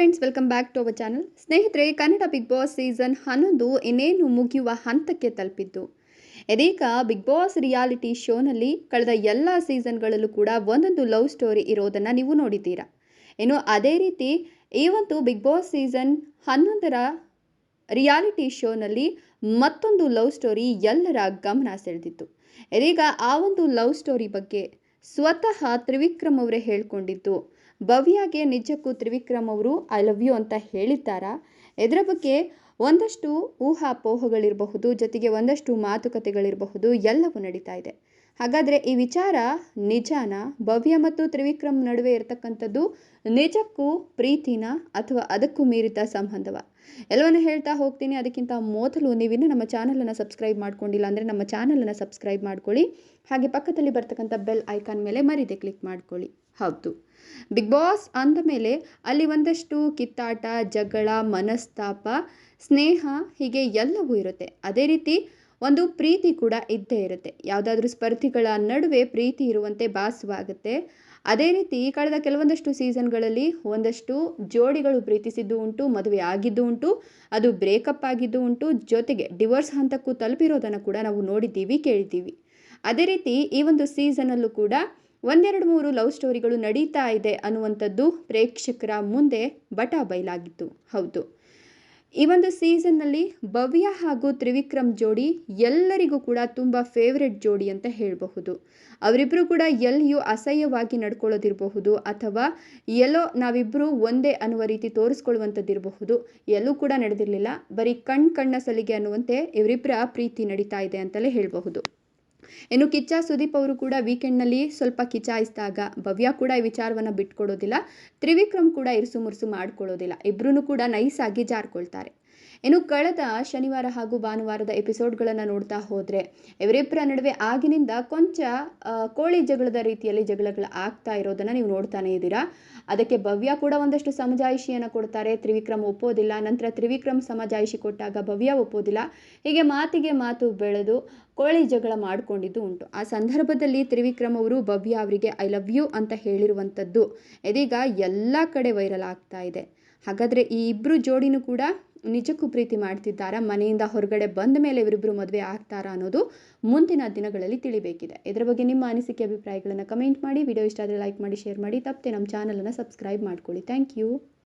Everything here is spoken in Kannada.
Friends welcome back to our channel ಸ್ನೇಹಿತರೆ, ಕನ್ನಡ ಬಿಗ್ ಬಾಸ್ ಸೀಸನ್ ಹನ್ನೊಂದು ಇನ್ನೇನು ಮುಗಿಯುವ ಹಂತಕ್ಕೆ ತಲುಪಿದ್ದು. ಇದೀಗ ಬಿಗ್ ಬಾಸ್ ರಿಯಾಲಿಟಿ ಶೋನಲ್ಲಿ ಕಳೆದ ಎಲ್ಲ ಸೀಸನ್ಗಳಲ್ಲೂ ಕೂಡ ಒಂದೊಂದು ಲವ್ ಸ್ಟೋರಿ ಇರೋದನ್ನು ನೀವು ನೋಡಿದ್ದೀರಾ. ಇನ್ನು ಅದೇ ರೀತಿ ಈ ಒಂದು ಬಿಗ್ ಬಾಸ್ ಸೀಸನ್ ಹನ್ನೊಂದರ ರಿಯಾಲಿಟಿ ಶೋನಲ್ಲಿ ಮತ್ತೊಂದು ಲವ್ ಸ್ಟೋರಿ ಎಲ್ಲರ ಗಮನ ಸೆಳೆದಿತ್ತು. ಇದೀಗ ಆ ಒಂದು ಲವ್ ಸ್ಟೋರಿ ಬಗ್ಗೆ ಸ್ವತಃ ತ್ರಿವಿಕ್ರಮ್ ಅವರೇ ಹೇಳ್ಕೊಂಡಿದ್ದು. ಭವ್ಯಾಗೆ ನಿಜಕ್ಕೂ ತ್ರಿವಿಕ್ರಮ್ ಅವರು ಐ ಲವ್ ಯು ಅಂತ ಹೇಳಿದ್ದಾರಾ? ಇದರ ಬಗ್ಗೆ ಒಂದಷ್ಟು ಊಹಾಪೋಹಗಳಿರಬಹುದು, ಜೊತೆಗೆ ಒಂದಷ್ಟು ಮಾತುಕತೆಗಳಿರಬಹುದು, ಎಲ್ಲವೂ ನಡೀತಾ ಇದೆ. ಹಾಗಾದರೆ ಈ ವಿಚಾರ ನಿಜಾನ? ಭವ್ಯ ಮತ್ತು ತ್ರಿವಿಕ್ರಮ್ ನಡುವೆ ಇರತಕ್ಕಂಥದ್ದು ನಿಜಕ್ಕೂ ಪ್ರೀತಿನ ಅಥವಾ ಅದಕ್ಕೂ ಮೀರಿದ ಸಂಬಂಧವ? ಎಲ್ಲವನ್ನು ಹೇಳ್ತಾ ಹೋಗ್ತೀನಿ. ಅದಕ್ಕಿಂತ ಮೊದಲು ನೀವಿನ್ನು ನಮ್ಮ ಚಾನಲನ್ನು ಸಬ್ಸ್ಕ್ರೈಬ್ ಮಾಡ್ಕೊಂಡಿಲ್ಲ ಅಂದರೆ ನಮ್ಮ ಚಾನಲನ್ನು ಸಬ್ಸ್ಕ್ರೈಬ್ ಮಾಡ್ಕೊಳ್ಳಿ. ಹಾಗೆ ಪಕ್ಕದಲ್ಲಿ ಬರ್ತಕ್ಕಂಥ ಬೆಲ್ ಐಕಾನ್ ಮೇಲೆ ಮರಿದೆ ಕ್ಲಿಕ್ ಮಾಡ್ಕೊಳ್ಳಿ. ಹೌದು. ಬಿಗ್ ಬಾಸ್ ಅಂದ ಮೇಲೆ ಅಲ್ಲಿ ಒಂದಷ್ಟು ಕಿತ್ತಾಟ, ಜಗಳ, ಮನಸ್ತಾಪ, ಸ್ನೇಹ ಹೀಗೆ ಎಲ್ಲವೂ ಇರುತ್ತೆ. ಅದೇ ರೀತಿ ಒಂದು ಪ್ರೀತಿ ಕೂಡ ಇದ್ದೇ ಇರುತ್ತೆ. ಯಾವುದಾದ್ರೂ ಸ್ಪರ್ಧಿಗಳ ನಡುವೆ ಪ್ರೀತಿ ಇರುವಂತೆ ಭಾಸವಾಗುತ್ತೆ. ಅದೇ ರೀತಿ ಕಳೆದ ಕೆಲವೊಂದಷ್ಟು ಸೀಸನ್ಗಳಲ್ಲಿ ಒಂದಷ್ಟು ಜೋಡಿಗಳು ಪ್ರೀತಿಸಿದ್ದು ಉಂಟು, ಮದುವೆ ಆಗಿದ್ದು ಉಂಟು, ಅದು ಬ್ರೇಕಪ್ ಆಗಿದ್ದು ಉಂಟು, ಜೊತೆಗೆ ಡಿವೋರ್ಸ್ ಹಂತಕ್ಕೂ ತಲುಪಿರೋದನ್ನು ಕೂಡ ನಾವು ನೋಡಿದ್ದೀವಿ, ಕೇಳಿದ್ದೀವಿ. ಅದೇ ರೀತಿ ಈ ಒಂದು ಸೀಸನಲ್ಲೂ ಕೂಡ ಒಂದೆರಡು ಮೂರು ಲವ್ ಸ್ಟೋರಿಗಳು ನಡೀತಾ ಇದೆ ಅನ್ನುವಂಥದ್ದು ಪ್ರೇಕ್ಷಕರ ಮುಂದೆ ಬಟ ಬಯಲಾಗಿತ್ತು. ಹೌದು. ಈ ಒಂದು ಸೀಸನ್ನಲ್ಲಿ ಭವ್ಯ ಹಾಗೂ ತ್ರಿವಿಕ್ರಮ್ ಜೋಡಿ ಎಲ್ಲರಿಗೂ ಕೂಡ ತುಂಬ ಫೇವ್ರೆಟ್ ಜೋಡಿ ಅಂತ ಹೇಳಬಹುದು. ಅವರಿಬ್ಬರು ಕೂಡ ಎಲ್ಲಿಯೂ ಅಸಹ್ಯವಾಗಿ ನಡ್ಕೊಳ್ಳೋದಿರಬಹುದು ಅಥವಾ ಎಲ್ಲೋ ನಾವಿಬ್ಬರು ಒಂದೇ ಅನ್ನುವ ರೀತಿ ತೋರಿಸ್ಕೊಳ್ಳುವಂಥದ್ದಿರಬಹುದು. ಎಲ್ಲೂ ಕೂಡ ನಡೆದಿರಲಿಲ್ಲ. ಬರೀ ಕಣ್ ಕಣ್ಣ ಸಲಿಗೆ ಅನ್ನುವಂತೆ ಇವರಿಬ್ಬರ ಪ್ರೀತಿ ನಡೀತಾ ಇದೆ ಅಂತಲೇ ಹೇಳಬಹುದು. ಇನ್ನು ಕಿಚ್ಚ ಸುದೀಪ್ ಅವರು ಕೂಡ ವೀಕೆಂಡ್ನಲ್ಲಿ ಸ್ವಲ್ಪ ಕಿಚಾಯಿಸಿದಾಗ ಭವ್ಯ ಕೂಡ ಈ ವಿಚಾರವನ್ನು ಬಿಟ್ಕೊಡೋದಿಲ್ಲ. ತ್ರಿವಿಕ್ರಮ್ ಕೂಡ ಇರುಸು ಮುರುಸು ಮಾಡ್ಕೊಳ್ಳೋದಿಲ್ಲ. ಇಬ್ಬರೂ ಕೂಡ ನೈಸಾಗಿ ಜಾರ್ಕೊಳ್ತಾರೆ. ಇನ್ನು ಕಳೆದ ಶನಿವಾರ ಹಾಗೂ ಭಾನುವಾರದ ಎಪಿಸೋಡ್ಗಳನ್ನು ನೋಡ್ತಾ ಹೋದರೆ ಇವರಿಬ್ಬರ ನಡುವೆ ಆಗಿನಿಂದ ಕೊಂಚ ಕೋಳಿ ಜಗಳದ ರೀತಿಯಲ್ಲಿ ಜಗಳಗಳು ಆಗ್ತಾ ಇರೋದನ್ನು ನೀವು ನೋಡ್ತಾನೆ ಇದ್ದೀರಾ? ಅದಕ್ಕೆ ಭವ್ಯ ಕೂಡ ಒಂದಷ್ಟು ಸಮಜಾಯಿಷಿಯನ್ನು ಕೊಡ್ತಾರೆ. ತ್ರಿವಿಕ್ರಮ್ ಒಪ್ಪೋದಿಲ್ಲ, ನಂತರ ತ್ರಿವಿಕ್ರಮ್ ಸಮಜಾಯಿಷಿ ಕೊಟ್ಟಾಗ ಭವ್ಯ ಒಪ್ಪೋದಿಲ್ಲ. ಹೀಗೆ ಮಾತಿಗೆ ಮಾತು ಬೆಳೆದು ಕೋಳಿ ಜಗಳ ಮಾಡಿಕೊಂಡಿದ್ದು ಉಂಟು. ಆ ಸಂದರ್ಭದಲ್ಲಿ ತ್ರಿವಿಕ್ರಮ್ ಅವರು, ಭವ್ಯ ಅವರಿಗೆ ಐ ಲವ್ ಯು ಅಂತ ಹೇಳಿರುವಂಥದ್ದು ಇದೀಗ ಎಲ್ಲ ಕಡೆ ವೈರಲ್ ಆಗ್ತಾ ಇದೆ. ಹಾಗಾದರೆ ಈ ಇಬ್ಬರು ಜೋಡಿನೂ ಕೂಡ ನಿಜಕ್ಕೂ ಪ್ರೀತಿ ಮಾಡ್ತಿದ್ದಾರಾ? ಮನೆಯಿಂದ ಹೊರಗಡೆ ಬಂದ ಮೇಲೆ ಇವರಿಬ್ಬರು ಮದುವೆ ಆಗ್ತಾರಾ ಅನ್ನೋದು ಮುಂದಿನ ದಿನಗಳಲ್ಲಿ ತಿಳಿಬೇಕಿದೆ. ಇದರ ಬಗ್ಗೆ ನಿಮ್ಮ ಅನಿಸಿಕೆ, ಅಭಿಪ್ರಾಯಗಳನ್ನು ಕಮೆಂಟ್ ಮಾಡಿ. ವಿಡಿಯೋ ಇಷ್ಟ ಆದರೆ ಲೈಕ್ ಮಾಡಿ ಶೇರ್ ಮಾಡಿ. ತಪ್ಪದೆ ನಮ್ಮ ಚಾನಲನ್ನು ಸಬ್ಸ್ಕ್ರೈಬ್ ಮಾಡ್ಕೊಳ್ಳಿ. Thank you